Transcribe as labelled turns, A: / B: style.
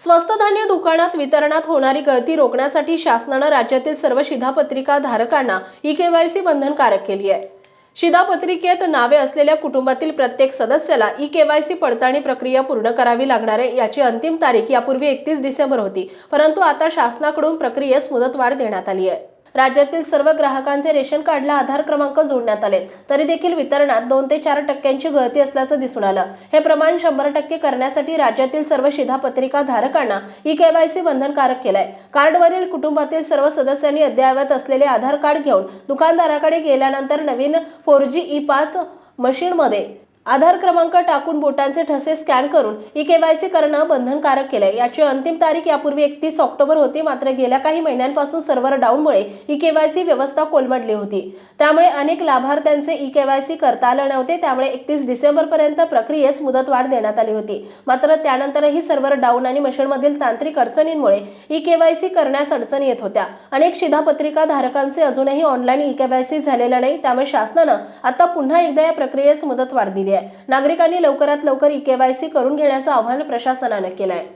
A: स्वस्त धान्य दुकानात वितरणात होणारी गळती रोखण्यासाठी शासनानं राज्यातील सर्व शिधापत्रिका धारकांना ई केवायसी बंधनकारक केली आहे. शिधापत्रिकेत नावे असलेल्या कुटुंबातील प्रत्येक सदस्याला ई केवायसी पडताळणी प्रक्रिया पूर्ण करावी लागणार आहे याची अंतिम तारीख यापूर्वी एकतीस डिसेंबर होती परंतु आता शासनाकडून प्रक्रियेस मुदतवाढ देण्यात आली आहे. राज्यातील सर्व ग्राहकांचे रेशन कार्डला आधार क्रमांक जोडण्यात आले तरी देखील वितरणात दोन ते चार टक्क्यांची गळती असल्याचं दिसून आलं. हे प्रमाण शंभर टक्के करण्यासाठी राज्यातील सर्व शिधापत्रिका धारकांना ई केवायसी बंधनकारक केलंय. कार्डवरील कुटुंबातील सर्व सदस्यांनी अद्ययावत असलेले आधार कार्ड घेऊन दुकानदाराकडे गेल्यानंतर नवीन फोर जी ई पास मशीनमध्ये आधार क्रमांक टाकून बोटांचे ठसे स्कॅन करून ई केवायसी करणं बंधनकारक केलंय. याची अंतिम तारीख यापूर्वी एकतीस ऑक्टोबर होती. मात्र गेल्या काही महिन्यांपासून सर्व्हर डाऊनमुळे ई केवायसी व्यवस्था कोलमडली होती. त्यामुळे अनेक लाभार्थ्यांचे ई केवायसी करता आलं नव्हते. त्यामुळे एकतीस डिसेंबरपर्यंत प्रक्रियेस मुदतवाढ देण्यात आली होती. मात्र त्यानंतरही सर्व्हर डाऊन आणि मशीनमधील तांत्रिक अडचणींमुळे ई केवायसी करण्यास अडचणी येत होत्या. अनेक शिधापत्रिका धारकांचे अजूनही ऑनलाईन ई केवायसी झालेलं नाही. त्यामुळे शासनानं आता पुन्हा एकदा या प्रक्रियेस मुदतवाढ दिली आहे. आहे नागरिकांनी लवकरात लवकर ई केवायसी करून घेण्याचं आवाहन प्रशासनानं केलं आहे